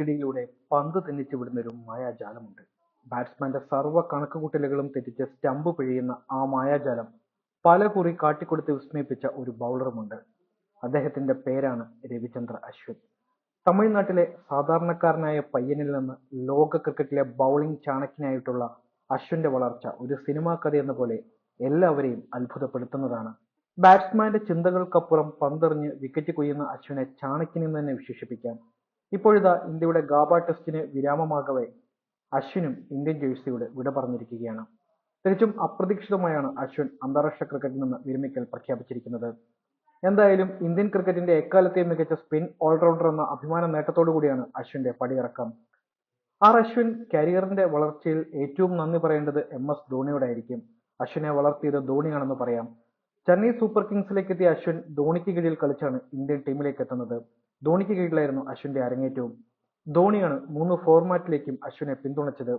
ിടയിലൂടെ പന്ത് തെന്നിച്ചു വിടുന്ന ഒരു മായാജാലമുണ്ട് ബാറ്റ്സ്മാന്റെ സർവ കണക്കുകൂട്ടലുകളും തെറ്റിച്ച് സ്റ്റമ്പ് പിഴിയുന്ന ആ മായാജാലം പല കുറി കാട്ടിക്കൊടുത്ത് വിസ്മയിപ്പിച്ച ഒരു ബൗളറുമുണ്ട് അദ്ദേഹത്തിന്റെ പേരാണ് രവിചന്ദ്ര അശ്വിൻ. തമിഴ്നാട്ടിലെ സാധാരണക്കാരനായ പയ്യനിൽ നിന്ന് ലോക ക്രിക്കറ്റിലെ ബൗളിംഗ് ചാണക്യനായിട്ടുള്ള അശ്വിന്റെ വളർച്ച ഒരു സിനിമാ കഥ എന്ന പോലെ എല്ലാവരെയും അത്ഭുതപ്പെടുത്തുന്നതാണ്. ബാറ്റ്സ്മാന്റെ ചിന്തകൾക്കപ്പുറം പന്തെറിഞ്ഞ് വിക്കറ്റ് കൊയ്യുന്ന അശ്വിനെ ചാണക്യൻ എന്ന് തന്നെ വിശേഷിപ്പിക്കാം. ഇപ്പോഴിതാ ഇന്ത്യയുടെ ഗാബ ടെസ്റ്റിന് വിരാമമാകവേ. അശ്വിനും ഇന്ത്യൻ ജേഴ്സിയോട് വിട പറഞ്ഞിരിക്കുകയാണ്. തികച്ചും അപ്രതീക്ഷിതമായാണ് അശ്വിൻ അന്താരാഷ്ട്ര ക്രിക്കറ്റിൽ നിന്ന് വിരമിക്കൽ പ്രഖ്യാപിച്ചിരിക്കുന്നത്. എന്തായാലും ഇന്ത്യൻ ക്രിക്കറ്റിന്റെ എക്കാലത്തെയും മികച്ച സ്പിൻ ഓൾറൗണ്ടർ എന്ന അഭിമാന നേട്ടത്തോടു കൂടിയാണ് അശ്വിന്റെ പടിയിറക്കം. ആർ അശ്വിൻ കരിയറിന്റെ വളർച്ചയിൽ ഏറ്റവും നന്ദി പറയേണ്ടത് എം എസ് ധോണിയോടായിരിക്കും. അശ്വിനെ വളർത്തിയത് ധോണിയാണെന്ന് പറയാം. ചെന്നൈ സൂപ്പർ കിങ്സിലേക്ക് എത്തിയ അശ്വിൻ ധോണിക്ക് കീഴിൽ കളിച്ചാണ് ഇന്ത്യൻ ടീമിലേക്ക് എത്തുന്നത്. ധോണിക്ക് കീഴിലായിരുന്നു അശ്വിന്റെ അരങ്ങേറ്റവും. ധോണിയാണ് മൂന്ന് ഫോർമാറ്റിലേക്കും അശ്വിനെ പിന്തുണച്ചത്.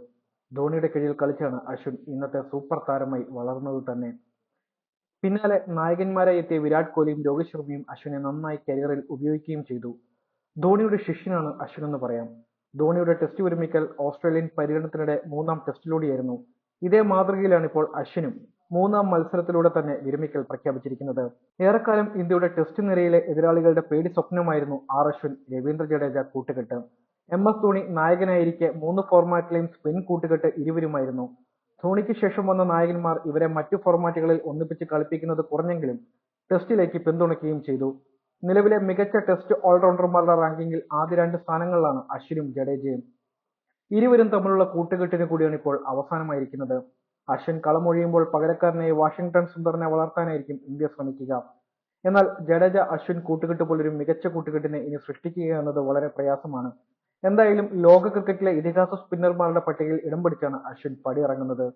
ധോണിയുടെ കീഴിൽ കളിച്ചാണ് അശ്വിൻ ഇന്നത്തെ സൂപ്പർ താരമായി വളർന്നത് തന്നെ. പിന്നാലെ നായകന്മാരായി എത്തിയ വിരാട് കോഹ്ലിയും രോഹിത് ശർമ്മയും അശ്വിനെ നന്നായി കരിയറിൽ ഉപയോഗിക്കുകയും ചെയ്തു. ധോണിയുടെ ശിഷ്യനാണ് അശ്വിൻ എന്ന് പറയാം. ധോണിയുടെ ടെസ്റ്റ് ഒരുമിക്കൽ ഓസ്ട്രേലിയൻ പര്യടനത്തിനിടെ മൂന്നാം ടെസ്റ്റിലൂടെയായിരുന്നു ഇതേ മാതൃകയിലാണ് ഇപ്പോൾ അശ്വിനും മൂന്നാം മത്സരത്തിലൂടെ തന്നെ വിരമിക്കൽ പ്രഖ്യാപിച്ചിരിക്കുന്നത്. ഏറെക്കാലം ഇന്ത്യയുടെ ടെസ്റ്റ് നിരയിലെ എതിരാളികളുടെ പേടി സ്വപ്നമായിരുന്നു ആർ അശ്വിൻ രവീന്ദ്ര ജഡേജ കൂട്ടുകെട്ട്. എം എസ് ധോണി നായകനായിരിക്കെ മൂന്ന് ഫോർമാറ്റിലെയും സ്പിൻ കൂട്ടുകെട്ട് ഇരുവരുമായിരുന്നു. ധോണിക്ക് ശേഷം വന്ന നായകന്മാർ ഇവരെ മറ്റു ഫോർമാറ്റുകളിൽ ഒന്നിപ്പിച്ച് കളിപ്പിക്കുന്നത് കുറഞ്ഞെങ്കിലും ടെസ്റ്റിലേക്ക് പിന്തുണയ്ക്കുകയും ചെയ്തു. നിലവിലെ മികച്ച ടെസ്റ്റ് ഓൾറൗണ്ടർമാരുടെ റാങ്കിങ്ങിൽ ആദ്യ രണ്ട് സ്ഥാനങ്ങളിലാണ് അശ്വിനും ജഡേജയും. ഇരുവരും തമ്മിലുള്ള കൂട്ടുകെട്ടിന് കൂടിയാണ് ഇപ്പോൾ അവസാനമായിരിക്കുന്നത്. അശ്വിൻ കളമൊഴിയുമ്പോൾ പകരക്കാരനായി വാഷിംഗ്ടൺ സുന്ദറിനെ വളർത്താനായിരിക്കും ഇന്ത്യ ശ്രമിക്കുക. എന്നാൽ ജഡേജ അശ്വിൻ കൂട്ടുകെട്ട് പോലൊരു മികച്ച കൂട്ടുകെട്ടിനെ ഇനി സൃഷ്ടിക്കുക എന്നത് വളരെ പ്രയാസമാണ്. എന്തായാലും ലോക ക്രിക്കറ്റിലെ ഇതിഹാസ സ്പിന്നർമാരുടെ പട്ടികയിൽ ഇടം പിടിച്ചാണ് അശ്വിൻ പടിയിറങ്ങുന്നത്.